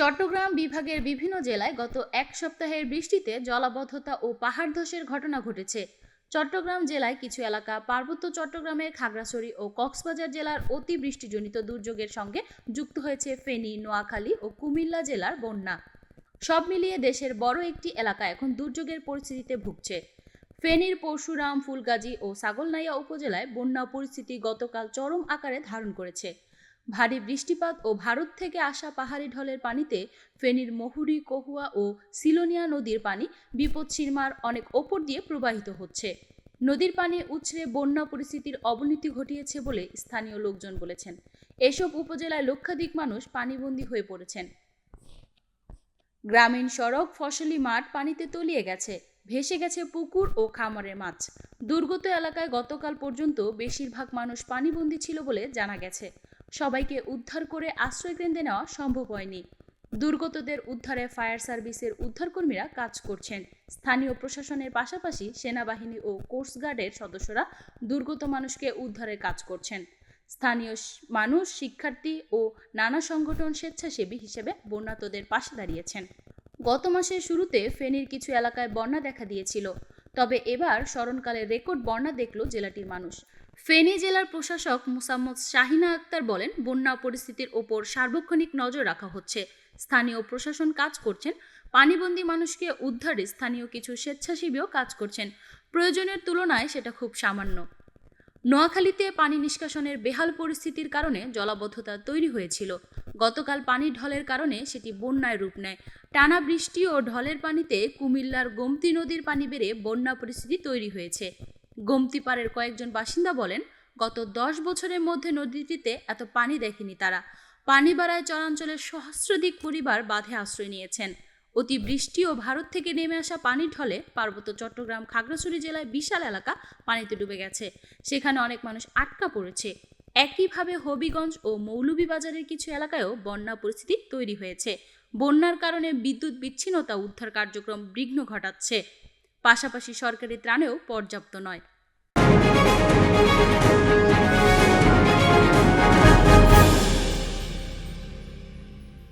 চট্টগ্রাম বিভাগের বিভিন্ন জেলায় গত এক সপ্তাহের বৃষ্টিতে জলাবদ্ধতা ও পাহাড় ধসের ঘটনা ঘটেছে। চট্টগ্রাম জেলায় কিছু এলাকা পার্বত্য চট্টগ্রামের খাগড়াছড়ি ও কক্সবাজার জেলার অতি বৃষ্টিজনিত দুর্যোগের সঙ্গে যুক্ত হয়েছে ফেনী, নোয়াখালী ও কুমিল্লা জেলার বন্যা। সব মিলিয়ে দেশের বড় একটি এলাকা এখন দুর্যোগের পরিস্থিতিতে ভুগছে। ফেনীর পরশুরাম, ফুলগাজী ও ছাগলনাইয়া উপজেলায় বন্যা পরিস্থিতি গতকাল চরম আকারে ধারণ করেছে। ভারী বৃষ্টিপাত ও ভারত থেকে আসা পাহাড়ি ঢলের পানিতে ফেনীর মহুরী, কহুয়া ও সিলোনিয়া নদীর পানি বিপদ বিপদসীমার অনেক ওপর দিয়ে প্রবাহিত হচ্ছে। নদীর পানি উছড়ে বন্যা পরিস্থিতির অবনতি ঘটিয়েছে বলে স্থানীয় লোকজন বলেছেন। এসব উপজেলায় লক্ষাধিক মানুষ পানিবন্দী হয়ে পড়েছেন। গ্রামীণ সড়ক, ফসলি মাঠ পানিতে তলিয়ে গেছে, ভেসে গেছে পুকুর ও খামারের মাছ। দুর্গত এলাকায় গতকাল পর্যন্ত বেশিরভাগ মানুষ পানিবন্দী ছিল বলে জানা গেছে। সবাইকে উদ্ধার করে আশ্রয় কেন্দ্রে নেওয়া সম্ভব হয়নি। দুর্গতদের উদ্ধারে ফায়ার সার্ভিসের উদ্ধারকর্মীরা কাজ করছেন। স্থানীয় প্রশাসনের পাশাপাশি সেনাবাহিনী ও কোস্টগার্ডের সদস্যরা দুর্গত মানুষকে উদ্ধারের কাজ করছেন। স্থানীয় মানুষ, শিক্ষার্থী ও নানা সংগঠন স্বেচ্ছাসেবী হিসেবে বন্যাতদের পাশে দাঁড়িয়েছেন। গত মাসের শুরুতে ফেনীর কিছু এলাকায় বন্যা দেখা দিয়েছিল। তবে এবার স্মরণকালে রেকর্ড বন্যা দেখল জেলাটির মানুষ। ফেনী জেলার প্রশাসক মুসাম্মদ শাহিনা আক্তার বলেন, বন্যা পরিস্থিতির ওপর সার্বক্ষণিক নজর রাখা হচ্ছে। স্থানীয় প্রশাসন কাজ করছেন, পানিবন্দী মানুষকে উদ্ধারে স্থানীয় কিছু স্বেচ্ছাসেবীও কাজ করছেন। প্রয়োজনের তুলনায় সেটা খুব সামান্য। নোয়াখালীতে পানি নিষ্কাশনের বেহাল পরিস্থিতির কারণে জলাবদ্ধতা তৈরি হয়েছিল। গতকাল পানির ঢলের কারণে সেটি বন্যায় রূপ নেয়। টানা বৃষ্টি ও ঢলের পানিতে কুমিল্লার গোমতী নদীর পানি বেড়ে বন্যা পরিস্থিতি তৈরি হয়েছে। গোমতী পাড়ের কয়েকজন বাসিন্দা বলেন, গত দশ বছরের মধ্যে নদীটিতে এত পানি দেখেনি তারা। পানি বাড়ায় চরাঞ্চলের সহস্রাধিক পরিবার বাঁধে আশ্রয় নিয়েছেন। অতি বৃষ্টি ও ভারত থেকে নেমে আসা পানির ঢলে পার্বত্য চট্টগ্রাম খাগড়াছড়ি জেলায় বিশাল এলাকা পানিতে ডুবে গেছে। সেখানে অনেক মানুষ আটকা পড়েছে। একইভাবে হবিগঞ্জ ও মৌলভীবাজারের কিছু এলাকায়ও বন্যা পরিস্থিতি তৈরি হয়েছে। বন্যার কারণে বিদ্যুৎ বিচ্ছিন্নতা উদ্ধার কার্যক্রম বিঘ্ন ঘটাচ্ছে। পাশাপাশি সরকারি ত্রাণেও পর্যাপ্ত নয়।